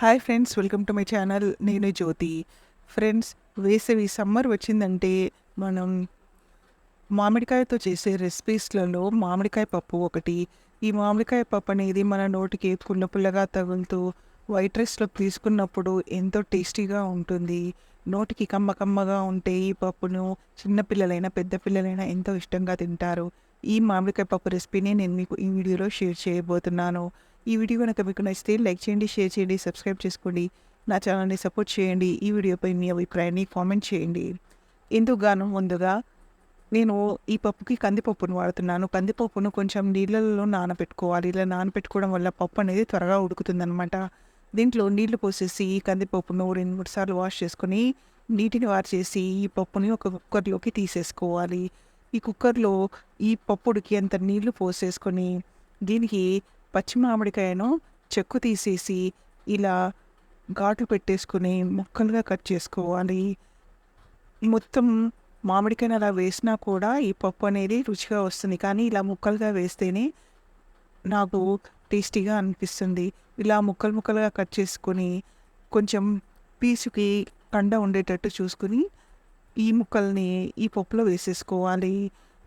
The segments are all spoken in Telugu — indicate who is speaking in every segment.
Speaker 1: Hi friends welcome to my channel నేను జ్యోతి. ఫ్రెండ్స్ వేసవి సమ్మర్ వచ్చిందంటే మనం మామిడికాయతో చేసే రెసిపీస్లలో మామిడికాయ పప్పు ఒకటి. ఈ మామిడికాయ పప్పు అనేది మన నోటికి పుల్ల పుల్లగా తగులుతూ వైట్ రైస్లో తీసుకున్నప్పుడు ఎంతో టేస్టీగా ఉంటుంది. నోటికి కమ్మ కమ్మగా ఉంటే ఈ పప్పును చిన్నపిల్లలైనా పెద్ద పిల్లలైనా ఎంతో ఇష్టంగా తింటారు. ఈ మామిడికాయ పప్పు రెసిపీని నేను మీకు ఈ వీడియోలో షేర్ చేయబోతున్నాను. ఈ వీడియో కనుక మీకు నచ్చితే లైక్ చేయండి షేర్ చేయండి సబ్స్క్రైబ్ చేసుకోండి. నా ఛానల్ని సపోర్ట్ చేయండి. ఈ వీడియోపై మీ అభిప్రాయాన్ని కామెంట్ చేయండి. ఎందుకుగాను ముందుగా నేను ఈ పప్పుకి కందిపప్పును వాడుతున్నాను. కందిపప్పును కొంచెం నీళ్ళలో నానబెట్టుకోవాలి. ఇలా నానబెట్టుకోవడం వల్ల పప్పు అనేది త్వరగా ఉడుకుతుందనమాట దీంట్లో నీళ్ళు పోసేసి ఈ కందిపప్పును రెండు మూడు సార్లు వాష్ చేసుకొని నీటిని వాష్ చేసి ఈ పప్పుని ఒక కుక్కర్లోకి తీసేసుకోవాలి. ఈ కుక్కర్లో ఈ పప్పుడికి అంత నీళ్ళు పోసేసుకొని దీనికి పచ్చి మామిడికాయను చెక్కు తీసేసి ఇలా ఘాటు పెట్టేసుకుని ముక్కలుగా కట్ చేసుకోవాలి. మొత్తం మామిడికాయను అలా వేసినా కూడా ఈ పప్పు అనేది రుచిగా వస్తుంది. కానీ ఇలా ముక్కలుగా వేస్తేనే నాకు టేస్టీగా అనిపిస్తుంది. ఇలా ముక్కలు ముక్కలుగా కట్ చేసుకొని కొంచెం పీసుకి కండ ఉండేటట్టు చూసుకుని ఈ ముక్కల్ని ఈ పప్పులో వేసేసుకోవాలి.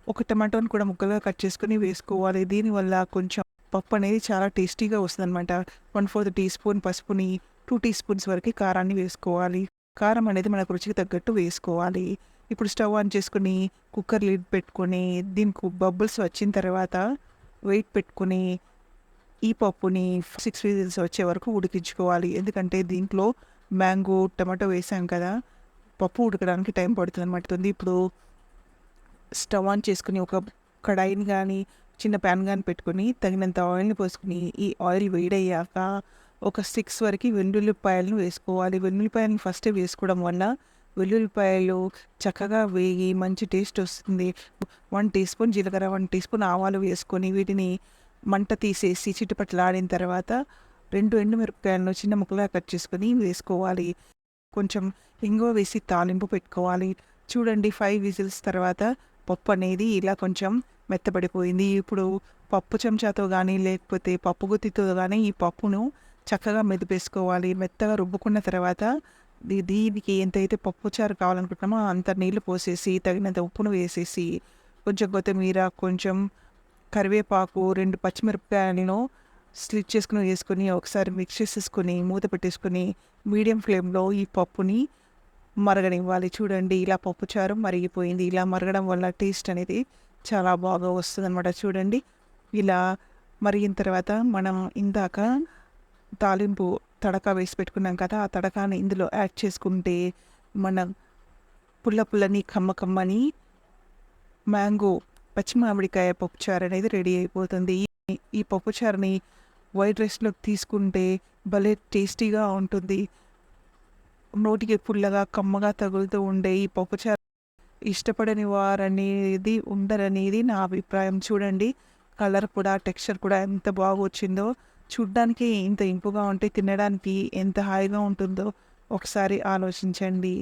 Speaker 1: ఒక టమాటోని కూడా ముక్కలుగా కట్ చేసుకుని వేసుకోవాలి. దీనివల్ల కొంచెం పప్పు అనేది చాలా టేస్టీగా వస్తుంది అనమాట వన్ ఫోర్త్ టీ స్పూన్ పసుపుని టూ టీ స్పూన్స్ వరకు కారాన్ని వేసుకోవాలి. కారం అనేది మనకు రుచికి తగ్గట్టు వేసుకోవాలి. ఇప్పుడు స్టవ్ ఆన్ చేసుకుని కుక్కర్ లిడ్ పెట్టుకొని దీనికి బబుల్స్ వచ్చిన తర్వాత వెయిట్ పెట్టుకుని ఈ పప్పుని సిక్స్ విజిల్స్ వచ్చే వరకు ఉడికించుకోవాలి. ఎందుకంటే దీంట్లో మ్యాంగో టమాటో వేసాం కదా పప్పు ఉడకడానికి టైం పడుతుంది అనమాట ఇప్పుడు స్టవ్ ఆన్ చేసుకుని ఒక కడాయిని కానీ చిన్న ప్యాన్ కానీ పెట్టుకుని తగినంత ఆయిల్ని పోసుకుని ఈ ఆయిల్ వేడయ్యాక ఒక సిక్స్ వరకు వెల్లుల్లిపాయలను వేసుకోవాలి. వెల్లుల్లిపాయలను ఫస్ట్ వేసుకోవడం వల్ల వెల్లుల్లిపాయలు చక్కగా వేగి మంచి టేస్ట్ వస్తుంది. వన్ టీ స్పూన్ జీలకర్ర వన్ టీ స్పూన్ ఆవాలు వేసుకొని వీటిని మంట తీసేసి చిట్టుపట్లాడిన తర్వాత రెండు ఎండుమిరపకాయలను చిన్న ముక్కలుగా కట్ చేసుకొని వేసుకోవాలి. కొంచెం ఇంగువ వేసి తాలింపు పెట్టుకోవాలి. చూడండి ఫైవ్ విజిల్స్ తర్వాత పప్పు అనేది ఇలా కొంచెం మెత్తబడిపోయింది. ఇప్పుడు పప్పు చెంచాతో కానీ లేకపోతే పప్పు గుత్తితో కానీ ఈ పప్పును చక్కగా మెదిపేసుకోవాలి. మెత్తగా రుబ్బుకున్న తర్వాత దీనికి ఎంతైతే పప్పు చారు కావాలనుకుంటున్నామో అంత నీళ్ళు పోసేసి తగినంత ఉప్పును వేసేసి కొంచెం కొత్తిమీర కొంచెం కరివేపాకు రెండు పచ్చిమిరపకాయలను స్లిట్ చేసుకుని వేసుకొని ఒకసారి మిక్స్ చేసేసుకొని మూత పెట్టేసుకొని మీడియం ఫ్లేమ్లో ఈ పప్పుని మరగనివ్వాలి. చూడండి ఇలా పప్పుచారు మరిగిపోయింది. ఇలా మరగడం వల్ల టేస్ట్ అనేది చాలా బాగా వస్తుంది అనమాట చూడండి ఇలా మరిగిన తర్వాత మనం ఇందాక తాలింపు తడక వేసి పెట్టుకున్నాం కదా ఆ తడకాని ఇందులో యాడ్ చేసుకుంటే మనం పుల్ల పుల్లని కమ్మ కమ్మని మ్యాంగో పచ్చి మామిడికాయ పప్పుచారు అనేది రెడీ అయిపోతుంది. ఈ- ఈ పప్పుచారుని వైట్ రైస్లోకి తీసుకుంటే భలే టేస్టీగా ఉంటుంది. నోటికి పుల్లగా కమ్మగా తగులుతూ ఉండే ఈ పప్పుచారు ఇష్టపడని వారనేది ఉండరనేది నా అభిప్రాయం. చూడండి కలర్ కూడా టెక్స్చర్ కూడా ఎంత బాగా వచ్చిందో చూడ్డానికి ఇంత ఇంపుగా ఉంటే తినడానికి ఎంత హాయిగా ఉంటుందో ఒకసారి ఆలోచించండి.